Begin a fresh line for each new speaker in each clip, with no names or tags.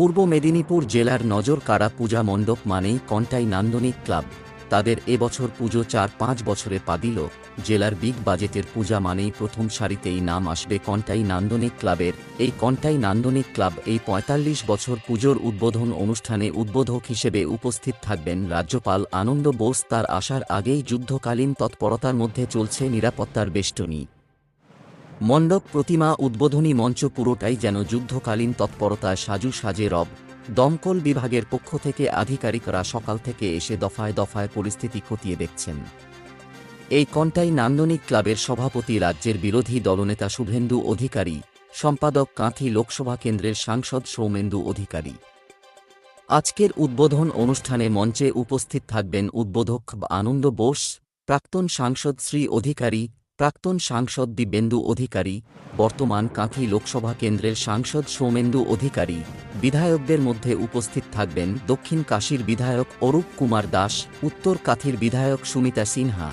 পূর্ব মেদিনীপুর জেলার নজর কাড়া পূজা মণ্ডপ মানেই কন্টাই নান্দনিক ক্লাব। তাদের এবছর পুজো চার পাঁচ বছরে পা দিল। জেলার বিগ বাজেটের পূজা মানেই প্রথম সারিতেই নাম আসবে কন্টাই নান্দনিক ক্লাবের। এই কন্টাই নান্দনিক ক্লাব এই পঁয়তাল্লিশ বছর পুজোর উদ্বোধন অনুষ্ঠানে উদ্বোধক হিসেবে উপস্থিত থাকবেন রাজ্যপাল আনন্দ বোস। তার আসার আগেই যুদ্ধকালীন তৎপরতার মধ্যে চলছে নিরাপত্তার বেষ্টনী। মণ্ডপ প্রতিমা উদ্বোধনী মঞ্চ পুরোটাই যেন যুদ্ধকালীন তৎপরতায় সাজু সাজে রব। দমকল বিভাগের পক্ষ থেকে আধিকারিকরা সকাল থেকে এসে দফায় দফায় পরিস্থিতি খতিয়ে দেখছেন। এই কণ্টাই নান্দনিক ক্লাবের সভাপতি, রাজ্যের বিরোধী দলনেতা শুভেন্দু অধিকারী, সম্পাদক কাঁথি লোকসভা কেন্দ্রের সাংসদ সৌমেন্দু অধিকারী। আজকের উদ্বোধন অনুষ্ঠানে মঞ্চে উপস্থিত থাকবেন উদ্বোধক আনন্দ বোস, প্রাক্তন সাংসদ শ্রী অধিকারী প্রাক্তন সাংসদ দিব্যেন্দু অধিকারী, বর্তমান কাঁথি লোকসভা কেন্দ্রের সাংসদ সৌমেন্দু অধিকারী, বিধায়কদের মধ্যে উপস্থিত থাকবেন দক্ষিণ কাশীর বিধায়ক অরূপ কুমার দাস, উত্তর কাঁথির বিধায়ক সুমিতা সিনহা।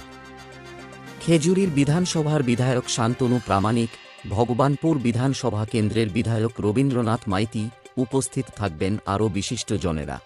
খেজুরির বিধানসভার বিধায়ক শান্তনু প্রামাণিক, ভগবানপুর বিধানসভা কেন্দ্রের বিধায়ক রবীন্দ্রনাথ মাইতি উপস্থিত থাকবেন আরও বিশিষ্টজনেরা।